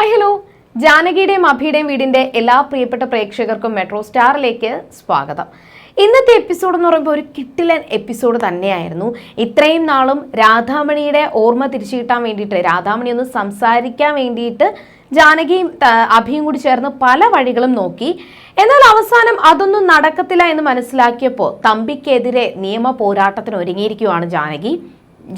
Hi hello. ജാനകിയുടെയും അഭിയുടെയും വീടിന്റെ എല്ലാ പ്രിയപ്പെട്ട പ്രേക്ഷകർക്കും മെട്രോ സ്റ്റാറിലേക്ക് സ്വാഗതം. ഇന്നത്തെ എപ്പിസോഡ് എന്ന് പറയുമ്പോൾ ഒരു കിട്ടിലൻ എപ്പിസോഡ് തന്നെയായിരുന്നു. ഇത്രയും നാളും രാധാമണിയുടെ ഓർമ്മ തിരിച്ചു കിട്ടാൻ വേണ്ടിയിട്ട് രാധാമണി ഒന്ന് സംസാരിക്കാൻ വേണ്ടിയിട്ട് ജാനകിയും അഭിയും കൂടി ചേർന്ന് പല വഴികളും നോക്കി. എന്നാൽ അവസാനം അതൊന്നും നടക്കത്തില്ല എന്ന് മനസ്സിലാക്കിയപ്പോൾ തമ്പിക്കെതിരെ നിയമ പോരാട്ടത്തിന് ഒരുങ്ങിയിരിക്കുകയാണ് ജാനകി.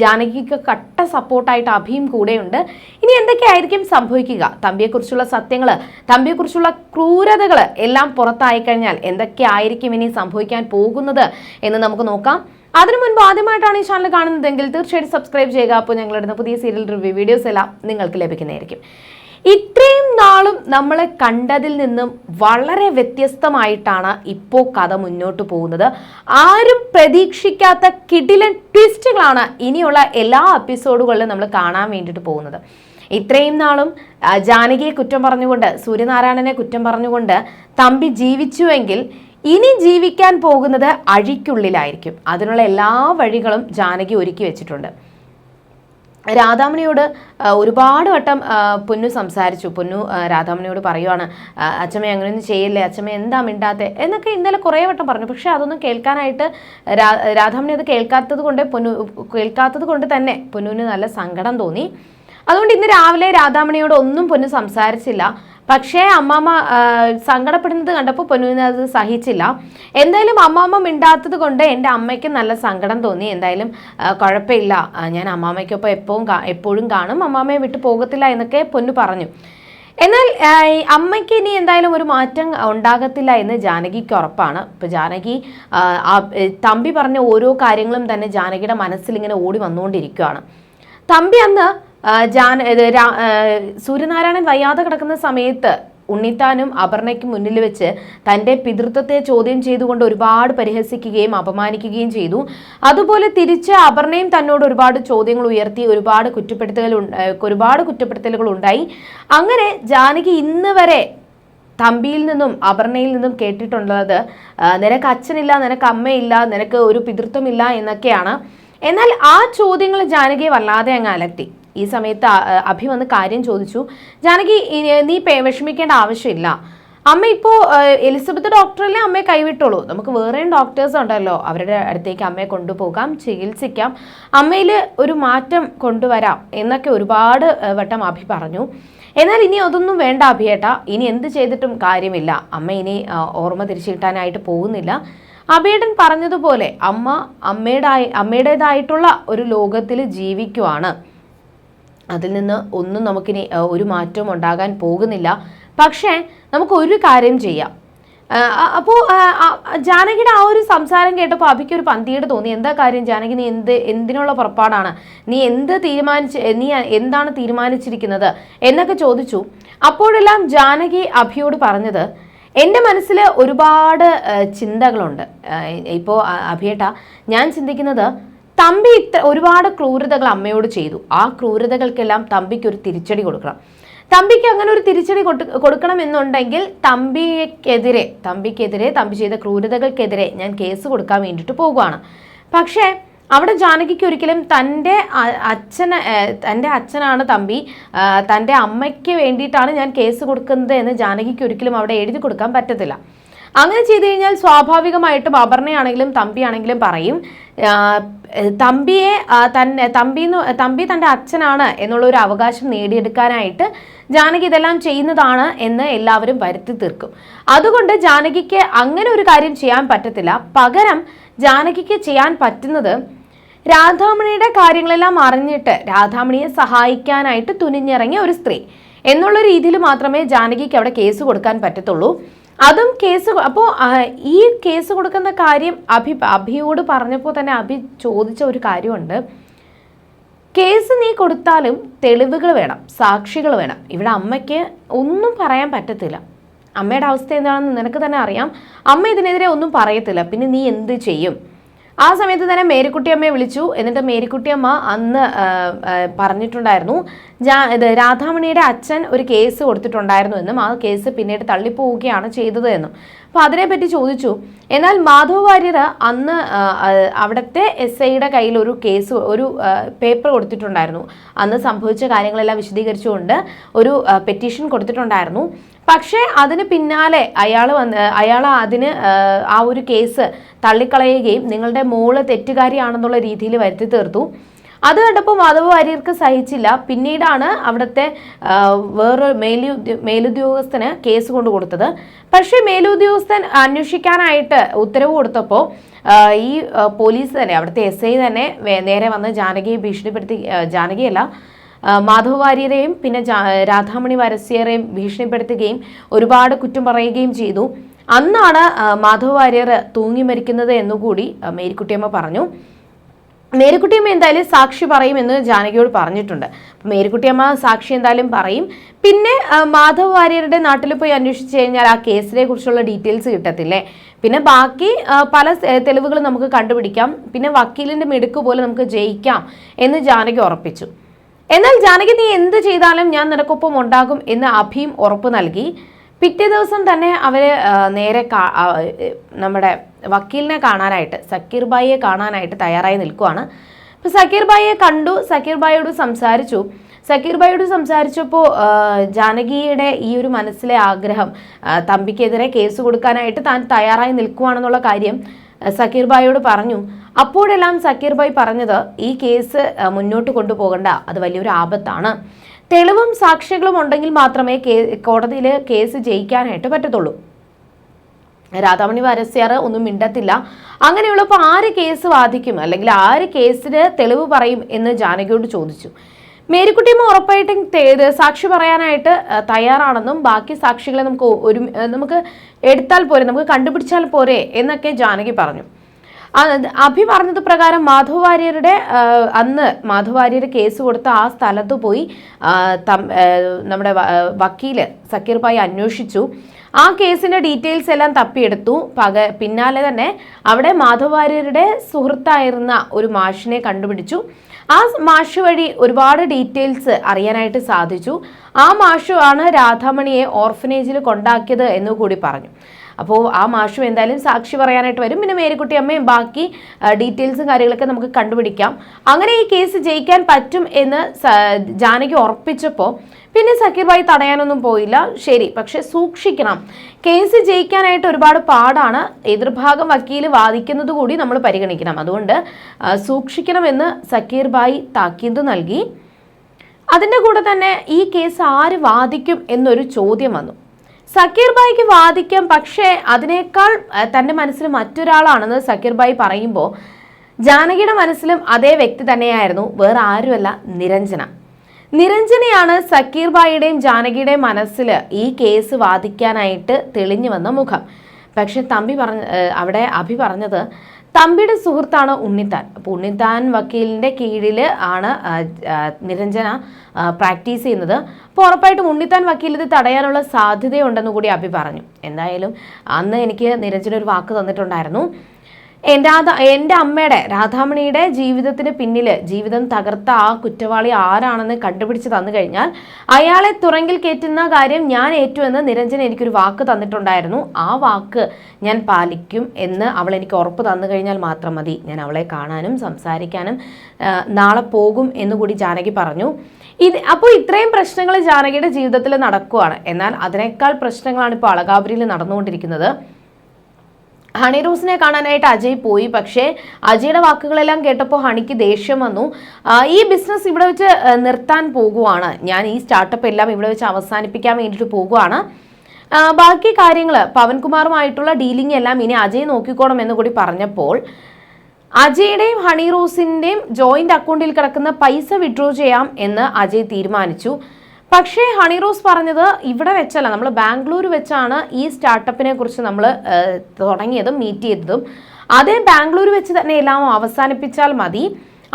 ജാനകിക്ക് കട്ട സപ്പോർട്ടായിട്ട് അഭിയും കൂടെയുണ്ട്. ഇനി എന്തൊക്കെയായിരിക്കും സംഭവിക്കുക? തമ്പിയെക്കുറിച്ചുള്ള സത്യങ്ങൾ തമ്പിയെക്കുറിച്ചുള്ള ക്രൂരതകൾ എല്ലാം പുറത്തായി കഴിഞ്ഞാൽ എന്തൊക്കെയായിരിക്കും ഇനി സംഭവിക്കാൻ പോകുന്നത് എന്ന് നമുക്ക് നോക്കാം. അതിനു മുൻപ് ആദ്യമായിട്ടാണ് ഈ ചാനൽ കാണുന്നതെങ്കിൽ തീർച്ചയായിട്ടും സബ്സ്ക്രൈബ് ചെയ്യുക. അപ്പോൾ ഞങ്ങളിടുന്ന പുതിയ സീരിയൽ റിവ്യൂ വീഡിയോസ് എല്ലാം നിങ്ങൾക്ക് ലഭിക്കുന്നതായിരിക്കും. ഇത്രയും നമ്മളെ കണ്ടതിൽ നിന്നും വളരെ വ്യത്യസ്തമായിട്ടാണ് ഇപ്പോൾ കഥ മുന്നോട്ട് പോകുന്നത്. ആരും പ്രതീക്ഷിക്കാത്ത കിടിലൻ ട്വിസ്റ്റുകളാണ് ഇനിയുള്ള എല്ലാ എപ്പിസോഡുകളിലും നമ്മൾ കാണാൻ വേണ്ടിയിട്ട് പോകുന്നത്. ഇത്രയും നാളും ജാനകിയെ കുറ്റം പറഞ്ഞുകൊണ്ട് സൂര്യനാരായണനെ കുറ്റം പറഞ്ഞുകൊണ്ട് തമ്പി ജീവിച്ചുവെങ്കിൽ ഇനി ജീവിക്കാൻ പോകുന്നത് അഴിക്കുള്ളിലായിരിക്കും. അതിനുള്ള എല്ലാ വഴികളും ജാനകി ഒരുക്കി വെച്ചിട്ടുണ്ട്. രാധാമണിയോട് ഒരുപാട് വട്ടം പൊന്നു സംസാരിച്ചു. പൊന്നു രാധാമണിയോട് പറയുവാണ് അച്ഛമ്മ അങ്ങനെയൊന്നും ചെയ്യല്ലേ? അച്ഛമ്മ എന്താ മിണ്ടാത്തെ? എന്നൊക്കെ ഇന്നലെ കുറേ വട്ടം പറഞ്ഞു. പക്ഷേ അതൊന്നും കേൾക്കാനായിട്ട് രാധാമണി അത് കേൾക്കാത്തത് കൊണ്ട് പൊന്നു കേൾക്കാത്തത് കൊണ്ട് തന്നെ പൊന്നുവിന് നല്ല സങ്കടം തോന്നി. അതുകൊണ്ട് ഇന്ന് രാവിലെ രാധാമണിയോട് ഒന്നും പൊന്നു സംസാരിച്ചില്ല. പക്ഷേ അമ്മാമ്മ സങ്കടപ്പെടുന്നത് കണ്ടപ്പോൾ പൊന്നുവിന് അത് സഹിച്ചില്ല. എന്തായാലും അമ്മാമ്മ മിണ്ടാത്തത് കൊണ്ട് എന്റെ അമ്മയ്ക്ക് നല്ല സങ്കടം തോന്നി. എന്തായാലും കുഴപ്പമില്ല. ഞാൻ അമ്മാമ്മയ്ക്കൊപ്പം എപ്പോഴും എപ്പോഴും കാണും. അമ്മാമ്മയെ വിട്ട് പോകത്തില്ല എന്നൊക്കെ പൊന്നു പറഞ്ഞു. എന്നാൽ അമ്മയ്ക്ക് ഇനി എന്തായാലും ഒരു മാറ്റം ഉണ്ടാകത്തില്ല എന്ന് ജാനകിക്ക് ഉറപ്പാണ്. ഇപ്പോൾ ജാനകി തമ്പി പറഞ്ഞ ഓരോ കാര്യങ്ങളും തന്നെ ജാനകിയുടെ മനസ്സിൽ ഇങ്ങനെ ഓടി വന്നുകൊണ്ടിരിക്കുകയാണ്. തമ്പി അന്ന് ഇത് സൂര്യനാരായണൻ വയ്യാതെ കിടക്കുന്ന സമയത്ത് ഉണ്ണിത്താനും അപർണയ്ക്കും മുന്നിൽ വെച്ച് തന്റെ പിതൃത്വത്തെ ചോദ്യം ചെയ്തുകൊണ്ട് ഒരുപാട് പരിഹസിക്കുകയും അപമാനിക്കുകയും ചെയ്തു. അതുപോലെ തിരിച്ച് അപർണയും തന്നോട് ഒരുപാട് ചോദ്യങ്ങൾ ഉയർത്തി ഒരുപാട് കുറ്റപ്പെടുത്തലുകൾ ഒരുപാട് കുറ്റപ്പെടുത്തലുകൾ ഉണ്ടായി. അങ്ങനെ ജാനകി ഇന്ന് വരെ തമ്പിയിൽ നിന്നും അപർണയിൽ നിന്നും കേട്ടിട്ടുള്ളത് നിനക്ക് അച്ഛനില്ല നിനക്ക് അമ്മയില്ല നിനക്ക് ഒരു പിതൃത്വമില്ല എന്നൊക്കെയാണ്. എന്നാൽ ആ ചോദ്യങ്ങൾ ജാനകിയെ വല്ലാതെ അങ്ങ് അലട്ടി. ഈ സമയത്ത് അഭി വന്ന് കാര്യം ചോദിച്ചു. ജാനകി നീ വിഷമിക്കേണ്ട ആവശ്യമില്ല. അമ്മ ഇപ്പോൾ എലിസബത്ത് ഡോക്ടറല്ലേ അമ്മയെ കൈവിട്ടുള്ളൂ. നമുക്ക് വേറെയും ഡോക്ടേഴ്സ് ഉണ്ടല്ലോ. അവരുടെ അടുത്തേക്ക് അമ്മയെ കൊണ്ടുപോകാം ചികിത്സിക്കാം. അമ്മയിൽ ഒരു മാറ്റം കൊണ്ടുവരാം എന്നൊക്കെ ഒരുപാട് വട്ടം അഭി പറഞ്ഞു. എന്നാൽ ഇനി അതൊന്നും വേണ്ട അഭിയേട്ട. ഇനി എന്ത് ചെയ്തിട്ടും കാര്യമില്ല. അമ്മ ഇനി ഓർമ്മ തിരിച്ചു കിട്ടാനായിട്ട് പോകുന്നില്ല. അഭിയേട്ടൻ പറഞ്ഞതുപോലെ അമ്മ അമ്മയുടെ അമ്മയുടേതായിട്ടുള്ള ഒരു ലോകത്തിൽ ജീവിക്കുവാണ്. അതിൽ നിന്ന് ഒന്നും നമുക്കിനി ഒരു മാറ്റവും ഉണ്ടാകാൻ പോകുന്നില്ല. പക്ഷേ നമുക്ക് ഒരു കാര്യം ചെയ്യാം. അപ്പോൾ ജാനകിയുടെ ആ ഒരു സംസാരം കേട്ടപ്പോൾ അഭിക്ക് ഒരു പന്തിയുടെ തോന്നി. എന്താ കാര്യം ജാനകി? നീ എന്ത് എന്തിനുള്ള പുറപ്പാടാണ്? നീ എന്ത് തീരുമാനിച്ച് നീ എന്താണ് തീരുമാനിച്ചിരിക്കുന്നത്? എന്നൊക്കെ ചോദിച്ചു. അപ്പോഴെല്ലാം ജാനകി അഭിയോട് പറഞ്ഞത് എന്റെ മനസ്സിൽ ഒരുപാട് ചിന്തകളുണ്ട്. ഇപ്പോൾ അഭിയേട്ട ഞാൻ ചിന്തിക്കുന്നത് തമ്പി ഇത്ര ഒരുപാട് ക്രൂരതകൾ അമ്മയോട് ചെയ്തു. ആ ക്രൂരതകൾക്കെല്ലാം തമ്പിക്ക് ഒരു തിരിച്ചടി കൊടുക്കണം. തമ്പിക്ക് അങ്ങനെ ഒരു തിരിച്ചടി കൊടു കൊടുക്കണമെന്നുണ്ടെങ്കിൽ തമ്പിക്കെതിരെ തമ്പിക്കെതിരെ തമ്പി ചെയ്ത ക്രൂരതകൾക്കെതിരെ ഞാൻ കേസ് കൊടുക്കാൻ വേണ്ടിയിട്ട് പോകുകയാണ് പക്ഷേ അവിടെ ജാനകിക്ക് ഒരിക്കലും തന്റെ അച്ഛൻ തന്റെ അച്ഛനാണ് തമ്പി. തന്റെ അമ്മയ്ക്ക് വേണ്ടിയിട്ടാണ് ഞാൻ കേസ് കൊടുക്കുന്നത് എന്ന് ജാനകിക്ക് ഒരിക്കലും അവിടെ എഴുതി കൊടുക്കാൻ പറ്റത്തില്ല. അങ്ങനെ ചെയ്തു കഴിഞ്ഞാൽ സ്വാഭാവികമായിട്ടും അപർണയാണെങ്കിലും തമ്പിയാണെങ്കിലും പറയും തമ്പിയെ തന്നെ തമ്പി എന്ന് തമ്പി തന്റെ അച്ഛനാണ് എന്നുള്ള ഒരു അവകാശം നേടിയെടുക്കാനായിട്ട് ജാനകി ഇതെല്ലാം ചെയ്യുന്നതാണ് എന്ന് എല്ലാവരും വരുത്തി തീർക്കും. അതുകൊണ്ട് ജാനകിക്ക് അങ്ങനെ ഒരു കാര്യം ചെയ്യാൻ പറ്റത്തില്ല. പകരം ജാനകിക്ക് ചെയ്യാൻ പറ്റുന്നത് രാധാമണിയുടെ കാര്യങ്ങളെല്ലാം അറിഞ്ഞിട്ട് രാധാമണിയെ സഹായിക്കാനായിട്ട് തുനിഞ്ഞിറങ്ങിയ ഒരു സ്ത്രീ. എന്നുള്ള രീതിയിൽ മാത്രമേ ജാനകിക്ക് അവിടെ കേസ് കൊടുക്കാൻ പറ്റത്തുള്ളൂ. അതും കേസ് അപ്പോൾ ഈ കേസ് കൊടുക്കുന്ന കാര്യം അഭി അഭിയോട് പറഞ്ഞപ്പോൾ തന്നെ അഭി ചോദിച്ച ഒരു കാര്യമുണ്ട്. കേസ് നീ കൊടുത്താലും തെളിവുകൾ വേണം സാക്ഷികൾ വേണം. ഇവിടെ അമ്മയ്ക്ക് ഒന്നും പറയാൻ പറ്റത്തില്ല. അമ്മയുടെ അവസ്ഥ എന്താണെന്ന് നിനക്ക് തന്നെ അറിയാം. അമ്മ ഇതിനെതിരെ ഒന്നും പറയത്തില്ല. പിന്നെ നീ എന്ത് ചെയ്യും? ആ സമയത്ത് തന്നെ മേരിക്കുട്ടിയമ്മയെ വിളിച്ചു. എന്നിട്ട് മേരിക്കുട്ടിയമ്മ അന്ന് പറഞ്ഞിട്ടുണ്ടായിരുന്നു ഇത് രാധാമണിയുടെ അച്ഛൻ ഒരു കേസ് കൊടുത്തിട്ടുണ്ടായിരുന്നു എന്നും ആ കേസ് പിന്നീട് തള്ളിപ്പോവുകയാണ് ചെയ്തത് എന്നും. അപ്പോൾ അതിനെപ്പറ്റി ചോദിച്ചു. എന്നാൽ മാധവ് വാര്യർ അന്ന് അവിടുത്തെ എസ് ഐയുടെ കയ്യിൽ ഒരു കേസ് ഒരു പേപ്പർ കൊടുത്തിട്ടുണ്ടായിരുന്നു. അന്ന് സംഭവിച്ച കാര്യങ്ങളെല്ലാം വിശദീകരിച്ചുകൊണ്ട് ഒരു പെറ്റീഷൻ കൊടുത്തിട്ടുണ്ടായിരുന്നു. പക്ഷേ അതിന് പിന്നാലെ അയാൾ വന്ന് അയാൾ അതിന് ആ ഒരു കേസ് തള്ളിക്കളയുകയും നിങ്ങളുടെ മോൾ തെറ്റുകാരിയാണെന്നുള്ള രീതിയിൽ വരുത്തി തീർത്തു. അത് കണ്ടപ്പോൾ മാധവ വാര്യർക്ക് സഹിച്ചില്ല. പിന്നീടാണ് അവിടുത്തെ വേറൊരു മേലു മേലുദ്യോഗസ്ഥന് കേസ് കൊണ്ട് കൊടുത്തത് പക്ഷേ മേലുദ്യോഗസ്ഥൻ അന്വേഷിക്കാനായിട്ട് ഉത്തരവ് കൊടുത്തപ്പോൾ ഈ പോലീസ് തന്നെ അവിടുത്തെ എസ് ഐ തന്നെ നേരെ വന്ന് ജാനകിയെ ഭീഷണിപ്പെടുത്തി ജാനകിയല്ല മാധവ വാര്യരെയും പിന്നെ രാധാമണി വരസ്യരെയും ഭീഷണിപ്പെടുത്തുകയും ഒരുപാട് കുറ്റം പറയുകയും ചെയ്തു. അന്നാണ് മാധവ വാര്യർ തൂങ്ങി മരിക്കുന്നത് എന്നുകൂടി മേരിക്കുട്ടിയമ്മ പറഞ്ഞു. മേരിക്കുട്ടിയമ്മ എന്തായാലും സാക്ഷി പറയുമെന്ന് ജാനകിയോട് പറഞ്ഞിട്ടുണ്ട്. മേരിക്കുട്ടിയമ്മ സാക്ഷി എന്തായാലും പറയും. പിന്നെ മാധവ് വാര്യരുടെ നാട്ടിൽ പോയി അന്വേഷിച്ച് കഴിഞ്ഞാൽ ആ കേസിനെ കുറിച്ചുള്ള ഡീറ്റെയിൽസ് കിട്ടത്തില്ലേ? പിന്നെ ബാക്കി പല തെളിവുകൾ നമുക്ക് കണ്ടുപിടിക്കാം. പിന്നെ വക്കീലിന്റെ മിടുക്ക് പോലെ നമുക്ക് ജയിക്കാം എന്ന് ജാനകി ഉറപ്പിച്ചു. എന്നാൽ ജാനകി നീ എന്ത് ചെയ്താലും ഞാൻ നിനക്കൊപ്പം ഉണ്ടാകും എന്ന് അഭിയും ഉറപ്പ് നൽകി. പിറ്റേ ദിവസം തന്നെ അവർ നേരെ നമ്മുടെ വക്കീലിനെ കാണാനായിട്ട് സക്കീർ ബായിയെ കാണാനായിട്ട് തയ്യാറായി നിൽക്കുവാണ്. അപ്പോൾ സക്കീർ ബായിയെ കണ്ടു സക്കീർ ബായിയോട് സംസാരിച്ചു. സക്കീർ ബായിയോട് സംസാരിച്ചപ്പോൾ ജാനകിയുടെ ഈ ഒരു മനസ്സിലെ ആഗ്രഹം തമ്പിക്കെതിരെ കേസ് കൊടുക്കാനായിട്ട് താൻ തയ്യാറായി നിൽക്കുവാണെന്നുള്ള കാര്യം സക്കീർ ബായിയോട് പറഞ്ഞു. അപ്പോഴെല്ലാം സക്കീർ ബായി പറഞ്ഞത് ഈ കേസ് മുന്നോട്ട് കൊണ്ടുപോകണ്ട അത് വലിയൊരു ആപത്താണ്. തെളിവും സാക്ഷികളും ഉണ്ടെങ്കിൽ മാത്രമേ കോടതിയിൽ കേസ് ജയിക്കാനായിട്ട് പറ്റത്തുള്ളൂ. രാധാമണി വരസ്യാർ ഒന്നും മിണ്ടത്തില്ല. അങ്ങനെയുള്ളപ്പോൾ ആര് കേസ് വാദിക്കും? അല്ലെങ്കിൽ ആര് കേസിന് തെളിവ് പറയും എന്ന് ജാനകിയോട് ചോദിച്ചു. മേരിക്കുട്ടിയമ്മ ഉറപ്പായിട്ടും സാക്ഷി പറയാനായിട്ട് തയ്യാറാണെന്നും ബാക്കി സാക്ഷികളെ നമുക്ക് ഒരു നമുക്ക് എടുത്താൽ പോരെ നമുക്ക് കണ്ടുപിടിച്ചാൽ പോരെ എന്നൊക്കെ ജാനകി പറഞ്ഞു. അഭി പറഞ്ഞത് പ്രകാരം മാധവ് വാര്യരുടെ അന്ന് മാധവ് വാര്യർ കേസ് കൊടുത്ത ആ സ്ഥലത്ത് പോയി നമ്മുടെ വക്കീൽ സക്കീർ ഭായി അന്വേഷിച്ചു. ആ കേസിന്റെ ഡീറ്റെയിൽസ് എല്ലാം തപ്പിയെടുത്തു. പക പിന്നാലെ തന്നെ അവിടെ മാധവ് വാര്യരുടെ സുഹൃത്തായിരുന്ന ഒരു മാഷിനെ കണ്ടുപിടിച്ചു. ആ മാഷ് വഴി ഒരുപാട് ഡീറ്റെയിൽസ് അറിയാനായിട്ട് സാധിച്ചു. ആ മാഷു ആണ് രാധാമണിയെ ഓർഫനേജിൽ കൊണ്ടാക്കിയത് എന്ന് കൂടി പറഞ്ഞു. അപ്പോൾ ആ മാഷും എന്തായാലും സാക്ഷി പറയാനായിട്ട് വരും. പിന്നെ മേരിക്കുട്ടി അമ്മയും ബാക്കി ഡീറ്റെയിൽസും കാര്യങ്ങളൊക്കെ നമുക്ക് കണ്ടുപിടിക്കാം. അങ്ങനെ ഈ കേസ് ജയിക്കാൻ പറ്റും എന്ന് ജാനകി ഉറപ്പിച്ചപ്പോൾ പിന്നെ സക്കീർ ഭായി തടയാനൊന്നും പോയില്ല. ശരി പക്ഷെ സൂക്ഷിക്കണം. കേസ് ജയിക്കാനായിട്ട് ഒരുപാട് പാടാണ്. എതിർഭാഗം വക്കീൽ വാദിക്കുന്നത് കൂടി നമ്മൾ പരിഗണിക്കണം. അതുകൊണ്ട് സൂക്ഷിക്കണമെന്ന് സക്കീർ ഭായി താക്കീത് നൽകി. അതിന്റെ കൂടെ തന്നെ ഈ കേസ് ആര് വാദിക്കും എന്നൊരു ചോദ്യം വന്നു. സക്കീർ ബായിക്ക് വാദിക്കാം പക്ഷേ അതിനേക്കാൾ തന്റെ മനസ്സിൽ മറ്റൊരാളാണെന്ന് സക്കീർ ബായി പറയുമ്പോൾ ജാനകിയുടെ മനസ്സിലും അതേ വ്യക്തി തന്നെയായിരുന്നു വേറെ ആരുമല്ല നിരഞ്ജന. നിരഞ്ജനയാണ് സക്കീർ ബായിയുടെയും ജാനകിയുടെയും മനസ്സിൽ ഈ കേസ് വാദിക്കാനായിട്ട് തെളിഞ്ഞു വന്ന മുഖം. പക്ഷെ തമ്പി പറഞ്ഞ അവിടെ അഭി പറഞ്ഞത് തമ്പിയുടെ സുഹൃത്താണ് ഉണ്ണിത്താൻ. അപ്പോൾ ഉണ്ണിത്താൻ വക്കീലിന്റെ കീഴിൽ ആണ് നിരഞ്ജന പ്രാക്ടീസ് ചെയ്യുന്നത്. അപ്പോൾ ഉറപ്പായിട്ടും ഉണ്ണിത്താൻ വക്കീൽ ഇത് തടയാനുള്ള സാധ്യതയുണ്ടെന്ന് കൂടി അഭി പറഞ്ഞു. എന്തായാലും അന്ന് എനിക്ക് നിരഞ്ജന ഒരു വാക്ക് തന്നിട്ടുണ്ടായിരുന്നു. എന്റെ എന്റെ അമ്മയുടെ രാധാമണിയുടെ ജീവിതത്തിന് പിന്നിൽ ജീവിതം തകർത്ത ആ കുറ്റവാളി ആരാണെന്ന് കണ്ടുപിടിച്ച് തന്നു കഴിഞ്ഞാൽ അയാളെ തുറങ്കിൽ കയറ്റുന്ന കാര്യം ഞാൻ ഏറ്റു എന്ന് നിരഞ്ജൻ എനിക്കൊരു വാക്ക് തന്നിട്ടുണ്ടായിരുന്നു. ആ വാക്ക് ഞാൻ പാലിക്കും എന്ന് അവൾ എനിക്ക് ഉറപ്പ് തന്നു കഴിഞ്ഞാൽ മാത്രം മതി. ഞാൻ അവളെ കാണാനും സംസാരിക്കാനും നാളെ പോകും എന്ന് കൂടി ജാനകി പറഞ്ഞു. ഇത് അപ്പോൾ ഇത്രയും പ്രശ്നങ്ങൾ ജാനകിയുടെ ജീവിതത്തിൽ നടക്കുവാണ്. എന്നാൽ അതിനേക്കാൾ പ്രശ്നങ്ങളാണ് ഇപ്പോൾ അളകാപുരിയിൽ നടന്നുകൊണ്ടിരിക്കുന്നത്. ഹണി റോസിനെ കാണാനായിട്ട് അജയ് പോയി. പക്ഷേ അജയുടെ വാക്കുകളെല്ലാം കേട്ടപ്പോൾ ഹണിക്ക് ദേഷ്യം വന്നു. ഈ ബിസിനസ് ഇവിടെ വെച്ച് നിർത്താൻ പോകുവാണ്. ഞാൻ ഈ സ്റ്റാർട്ടപ്പ് എല്ലാം ഇവിടെ വെച്ച് അവസാനിപ്പിക്കാൻ വേണ്ടിയിട്ട് പോകുവാണ്. ബാക്കി കാര്യങ്ങൾ പവൻകുമാറുമായിട്ടുള്ള ഡീലിംഗ് എല്ലാം ഇനി അജയ് നോക്കിക്കോണം എന്ന് കൂടി പറഞ്ഞപ്പോൾ അജയുടെയും ഹണി റോസിന്റെയും ജോയിന്റ് അക്കൗണ്ടിൽ കിടക്കുന്ന പൈസ വിഡ്രോ ചെയ്യാം എന്ന് അജയ് തീരുമാനിച്ചു. പക്ഷേ ഹണി റോസ് പറഞ്ഞത് ഇവിടെ വെച്ചല്ല. നമ്മൾ ബാംഗ്ലൂർ വെച്ചാണ് ഈ സ്റ്റാർട്ടപ്പിനെ കുറിച്ച് നമ്മൾ തുടങ്ങിയതും മീറ്റ് ചെയ്തതും. അതേ ബാംഗ്ലൂർ വെച്ച് തന്നെ എല്ലാം അവസാനിപ്പിച്ചാൽ മതി.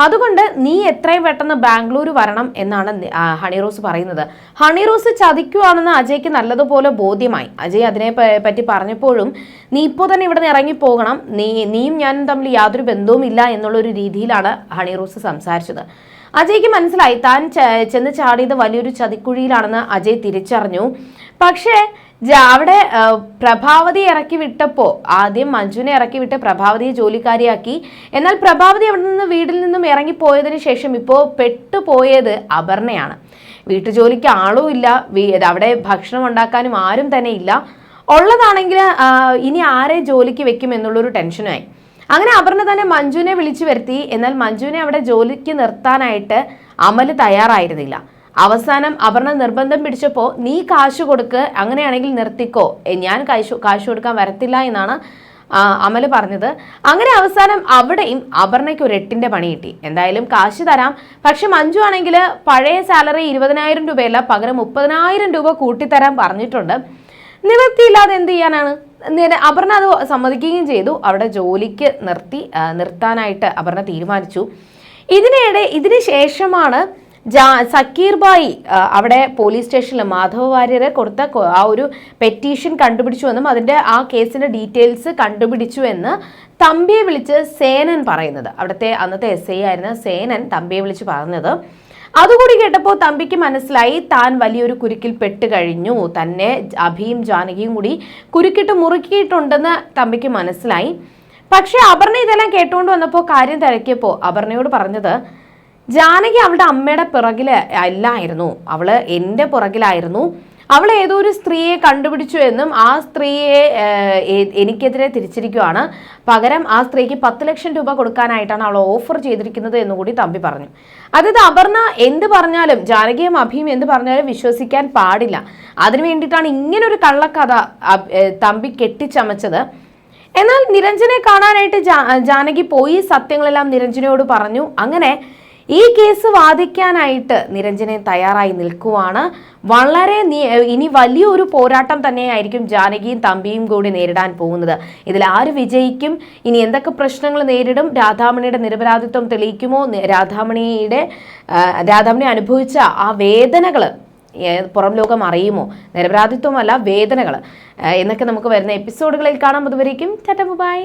അതുകൊണ്ട് നീ എത്രയും പെട്ടെന്ന് ബാംഗ്ലൂർ വരണം എന്നാണ് ഹണിറോസ് പറയുന്നത്. ഹണി റോസ് ചതിക്കുവാണെന്ന് അജയ്ക്ക് നല്ലതുപോലെ ബോധ്യമായി. അജയ് അതിനെ പറ്റി പറഞ്ഞപ്പോഴും നീ ഇപ്പോൾ തന്നെ ഇവിടെ നിന്ന് ഇറങ്ങിപ്പോകണം നീ നീയും ഞാനും തമ്മിൽ യാതൊരു ബന്ധവുമില്ല എന്നുള്ളൊരു രീതിയിലാണ് ഹണി റോസ് സംസാരിച്ചത്. അജയ്ക്ക് മനസ്സിലായി. താൻ ചെന്ന് ചാടിയത് വലിയൊരു ചതിക്കുഴിയിലാണെന്ന് അജയ് തിരിച്ചറിഞ്ഞു. പക്ഷേ അവിടെ പ്രഭാവതി ഇറക്കി വിട്ടപ്പോൾ ആദ്യം മഞ്ജുവിനെ ഇറക്കി വിട്ട് പ്രഭാവതിയെ ജോലിക്കാരിയാക്കി. എന്നാൽ പ്രഭാവതി അവിടെ നിന്ന് വീട്ടിൽ നിന്നും ഇറങ്ങിപ്പോയതിന് ശേഷം ഇപ്പോൾ പെട്ടുപോയത് അപർണയാണ്. വീട്ടുജോലിക്ക് ആളും ഇല്ല. അവിടെ ഭക്ഷണം ഉണ്ടാക്കാനും ആരും തന്നെ ഇല്ല. ഉള്ളതാണെങ്കിൽ ഇനി ആരെ ജോലിക്ക് വെക്കും എന്നുള്ളൊരു ടെൻഷനായി. അങ്ങനെ അപർണ തന്നെ മഞ്ജുവിനെ വിളിച്ചു വരുത്തി. എന്നാൽ മഞ്ജുവിനെ അവിടെ ജോലിക്ക് നിർത്താനായിട്ട് അമൽ തയ്യാറായിരുന്നില്ല. അവസാനം അപർണ നിർബന്ധം പിടിച്ചപ്പോൾ നീ കാശ് കൊടുക്ക് അങ്ങനെയാണെങ്കിൽ നിർത്തിക്കോ. ഞാൻ കാശ് കാശ് കൊടുക്കാൻ വരത്തില്ല എന്നാണ് അമൽ പറഞ്ഞത്. അങ്ങനെ അവസാനം അവിടെയും അപർണയ്ക്ക് ഒരു എട്ടിന്റെ പണി കിട്ടി. എന്തായാലും കാശ് തരാം. പക്ഷെ മഞ്ജു ആണെങ്കിൽ പഴയ സാലറി ഇരുപതിനായിരം രൂപയല്ല പകരം മുപ്പതിനായിരം രൂപ കൂട്ടിത്തരാൻ പറഞ്ഞിട്ടുണ്ട്. നിവൃത്തിയില്ലാതെ എന്ത് ചെയ്യാനാണ്? അപർണ അത് സമ്മതിക്കുകയും ചെയ്തു. അവിടെ ജോലിക്ക് നിർത്തി നിർത്താനായിട്ട് അപർണ തീരുമാനിച്ചു. ഇതിനിടെ ഇതിന് ശേഷമാണ് ജാ സക്കീർ ബായി ആ, അവിടെ പോലീസ് സ്റ്റേഷനിൽ മാധവ വാര്യരെ കൊടുത്ത ആ ഒരു പെറ്റീഷൻ കണ്ടുപിടിച്ചുവെന്നും അതിന്റെ ആ കേസിന്റെ ഡീറ്റെയിൽസ് കണ്ടുപിടിച്ചു എന്ന് തമ്പിയെ വിളിച്ച് സേനൻ പറയുന്നത്. അവിടുത്തെ അന്നത്തെ എസ് ഐ ആയിരുന്ന സേനൻ തമ്പിയെ വിളിച്ച് പറഞ്ഞത്. അതുകൂടി കേട്ടപ്പോൾ തമ്പിക്ക് മനസ്സിലായി താൻ വലിയൊരു കുരുക്കിൽ പെട്ട് കഴിഞ്ഞു. തന്നെ അഭിയും ജാനകിയും കൂടി കുരുക്കിട്ട് മുറുക്കിയിട്ടുണ്ടെന്ന് തമ്പിക്ക് മനസ്സിലായി. പക്ഷേ അപർണ ഇതെല്ലാം കേട്ടുകൊണ്ട് വന്നപ്പോൾ കാര്യം തിരക്കിയപ്പോൾ അപർണയോട് പറഞ്ഞത് ജാനകി അവളുടെ അമ്മയുടെ പിറകിൽ അല്ലായിരുന്നു. അവൾ എന്റെ പുറകിലായിരുന്നു. അവൾ ഏതോ ഒരു സ്ത്രീയെ കണ്ടുപിടിച്ചു എന്നും ആ സ്ത്രീയെ എനിക്കെതിരെ തിരിച്ചിരിക്കുവാണ്. പകരം ആ സ്ത്രീക്ക് പത്ത് ലക്ഷം രൂപ കൊടുക്കാനായിട്ടാണ് അവൾ ഓഫർ ചെയ്തിരിക്കുന്നത് എന്നുകൂടി തമ്പി പറഞ്ഞു. അതായത് അപർണ എന്ത് പറഞ്ഞാലും ജാനകിയും അഭിയും എന്ത് പറഞ്ഞാലും വിശ്വസിക്കാൻ പാടില്ല. അതിനു വേണ്ടിയിട്ടാണ് ഇങ്ങനൊരു കള്ളക്കഥ തമ്പി കെട്ടിച്ചമച്ചത്. എന്നാൽ നിരഞ്ജനെ കാണാനായിട്ട് ജാനകി പോയി സത്യങ്ങളെല്ലാം നിരഞ്ജനയോട് പറഞ്ഞു. അങ്ങനെ ഈ കേസ് വാദിക്കാനായിട്ട് നിരഞ്ജനെ തയ്യാറായി നിൽക്കുവാണ്. വളരെ ഇനി വലിയൊരു പോരാട്ടം തന്നെയായിരിക്കും ജാനകിയും തമ്പിയും കൂടി നേരിടാൻ പോകുന്നത്. ഇതിൽ ആര് വിജയിക്കും? ഇനി എന്തൊക്കെ പ്രശ്നങ്ങൾ നേരിടും? രാധാമണിയുടെ നിരപരാധിത്വം തെളിയിക്കുമോ? രാധാമണിയുടെ രാധാമണി അനുഭവിച്ച ആ വേദനകൾ പുറം ലോകം അറിയുമോ? നിരപരാധിത്വമല്ല വേദനകൾ. എന്നൊക്കെ നമുക്ക് വരുന്ന എപ്പിസോഡുകളിൽ കാണാം. അതുവരേക്കും ടാറ്റ ബൈ.